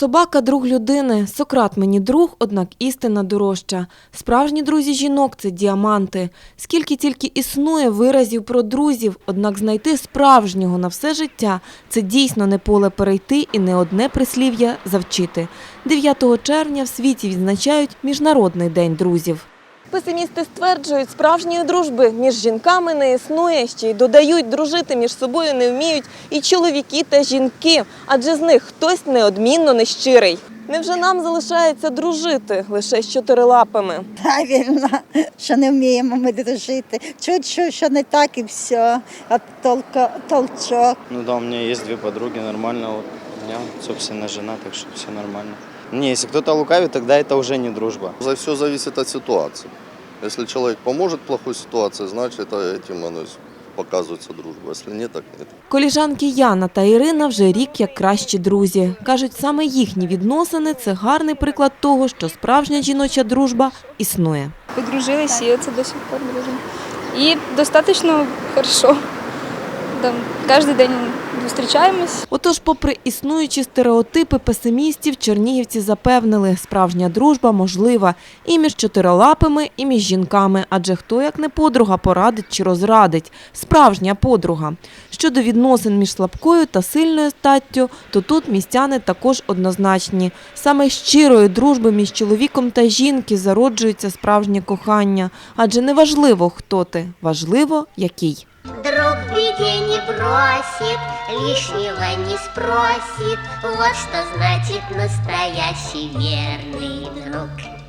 Собака друг людини. Сократ мені друг, однак істина дорожча. Справжні друзі жінок це діаманти. Скільки тільки існує виразів про друзів, однак знайти справжнього на все життя це дійсно не поле перейти і не одне прислів'я завчити. 9 червня в світі відзначають Міжнародний день друзів. Песимісти стверджують, справжньої дружби між жінками не існує, ще й додають, дружити між собою не вміють і чоловіки та жінки, адже з них хтось неодмінно нещирий. Невже нам залишається дружити лише з чотирилапами? Правильно, що не вміємо ми дружити. Чуть що, що не так і все. А толко, толчок. Ну да, у меня есть две подруги, нормально. У меня, собственно, жена, так что все нормально. Не, если кто-то лукавит, тогда это уже не дружба. За все зависит от ситуации. Если человек поможет в плохой ситуации, значит это этим оно и показывается дружба. Если нет, так нет. Коліжанки Яна та Ірина вже рік як кращі друзі. Кажуть, саме їхні відносини це гарний приклад того, що справжня жіноча дружба існує. Подружились, и это до сих пор дружим. И достаточно хорошо. Там, каждый день зустрічаємось. Отож, попри існуючі стереотипи песимістів, чернігівці запевнили, справжня дружба можлива і між чотирилапими, і між жінками, адже хто як не подруга порадить чи розрадить. Справжня подруга. Щодо відносин між слабкою та сильною статтю, то тут містяни також однозначні. Саме щирої дружби між чоловіком та жінки зароджується справжнє кохання, адже не важливо, хто ти, важливо, який. Друг не бросит, лишнего не спросит. Вот что значит настоящий верный друг.